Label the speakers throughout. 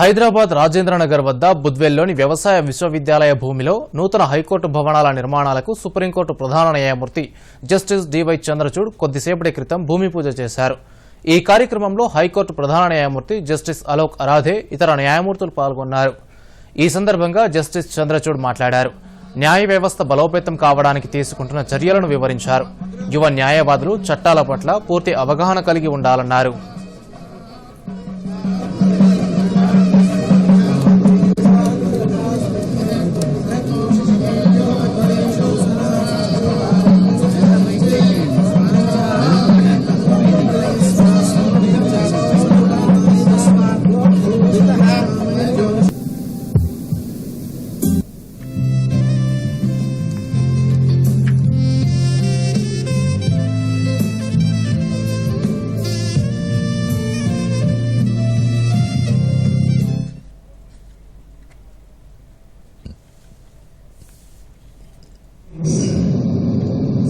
Speaker 1: హైదరాబాద్ రాజేంద్రనగర్ వద్ద బుద్వెల్లోని వ్యవసాయ విశ్వవిద్యాలయ భూమిలో నూతన హైకోర్టు భవనాల నిర్మాణాలకు సుప్రీంకోర్టు ప్రధాన న్యాయమూర్తి జస్టిస్ డివై చంద్రచూడ్ కొద్దిసేపటి క్రితం భూమి పూజ చేశారు. ఈ కార్యక్రమంలో హైకోర్టు ప్రధాన న్యాయమూర్తి జస్టిస్ అలోక్ అరాధే ఇతర న్యాయమూర్తులు పాల్గొన్నారు. ఈ సందర్భంగా జస్టిస్ చంద్రచూడ్ మాట్లాడారు. న్యాయ వ్యవస్థ బలోపేతం కావడానికి తీసుకుంటున్న చర్యలను వివరించారు. యువ న్యాయవాదులు చట్టాల పట్ల పూర్తి అవగాహన కలిగి ఉండాలన్నారు.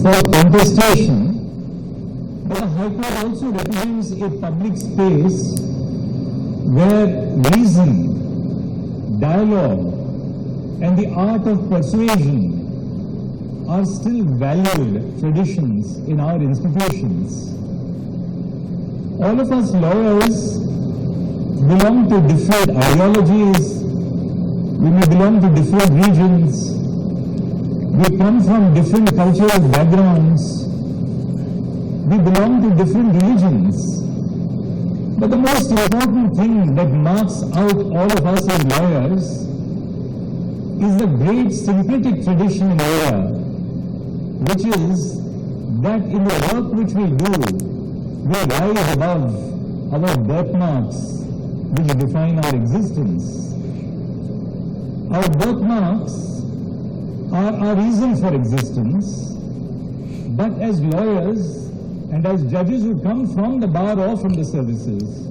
Speaker 2: For contestation, the High Court also recommends a public space where reason, dialogue, and the art of persuasion are still valued traditions in our institutions. All of us lawyers belong to different ideologies, we may belong to different regions, we come from different cultural backgrounds. We belong to different religions. But the most important thing that marks out all of us as lawyers is the great syncretic tradition in India, which is that in the work which we do, we rise above our birthmarks which define our existence. Our birthmarks are our reason for existence, but as lawyers and as judges who come from the bar or from the services,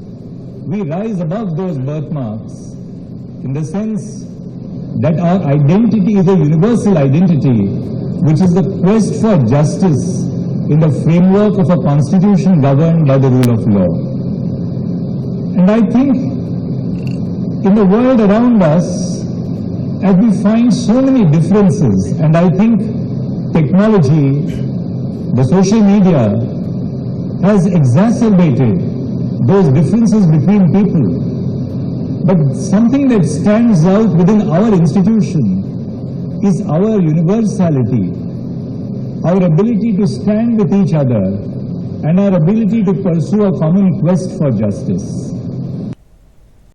Speaker 2: we rise above those birthmarks in the sense that our identity is a universal identity, which is the quest for justice in the framework of a constitution governed by the rule of law. And I think in the world around us, as we find so many differences, and I think technology, the social media, has exacerbated those differences between people. But something that stands out within our institution is our universality, our ability to stand with each other, and our ability to pursue a common quest for justice.